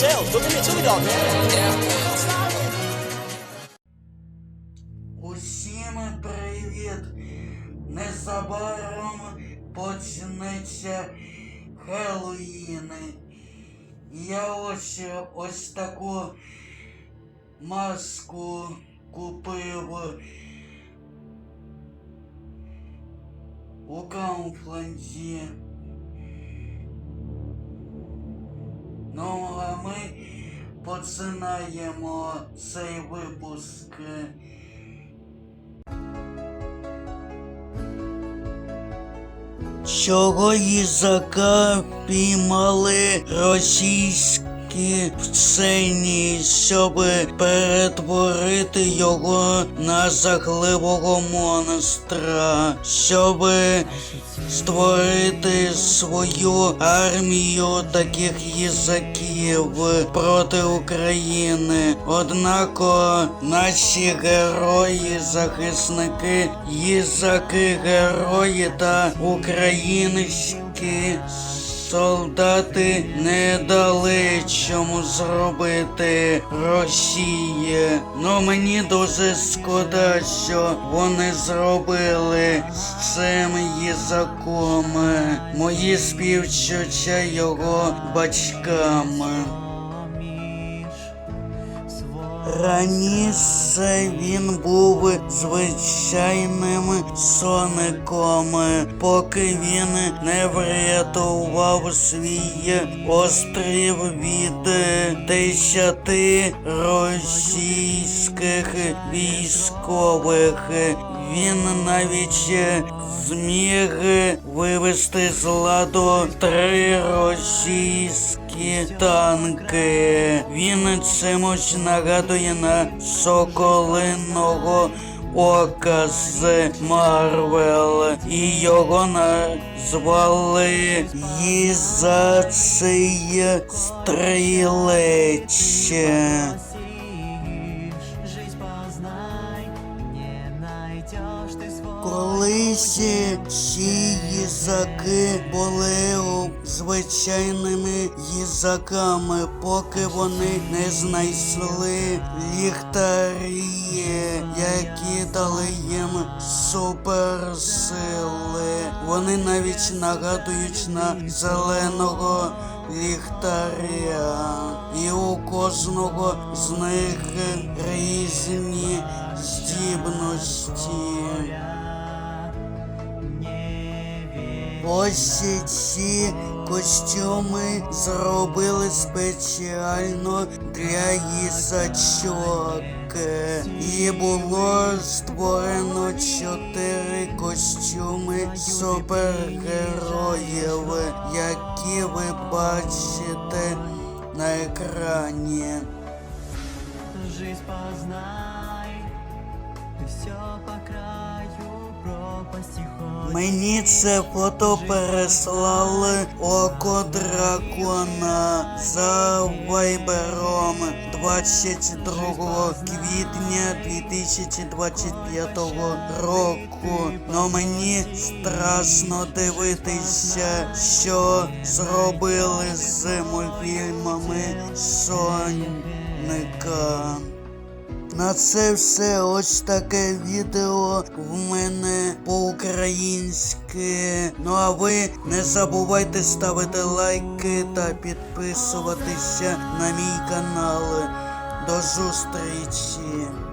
tails. Go give me a chili dog, man. Усім привіт! Незабаром почнеться Хеллоїн. Я ось ось таку маску купив у Кауфланді. Ми починаємо цей випуск. Чого їзака піймали російські вчені, щоб перетворити його на жахливого монстра, щоб створити свою армію таких їзаків проти України. Однако наші герої, захисники, їзаки, герої та українські солдати не дали чому зробити Росії. Ну мені дуже шкода, що вони зробили з цим їзаком. Мої співчуття його батькам. Раніше він був звичайним соником, поки він не врятував свій острів від десяти російських військових. Він навіть зміг вивести з ладу три російські танки. Він чимось нагадує на соколиного ока з Марвел. І його назвали Їзаций стрілець. Колись ці їзаки були звичайними їзаками, поки вони не знайшли ліхтарі, які дали їм суперсили. Вони навіть нагадують на зеленого ліхтаря. І у кожного з них різні здібності. Ось ці костюми зробили спеціально для їсачок. І було створено чотири костюми супергероїв, які ви бачите на екрані. Жизнь познай, ты все по краю пропасти ходишь. Мені це фото переслали око дракона за вайбером 22 квітня 2025 року. Но мені страшно дивитися, що зробили з мультфільмами Сонника. На це все ось таке відео в мене по-українськи. Ну а ви не забувайте ставити лайки та підписуватися на мій канал. До зустрічі!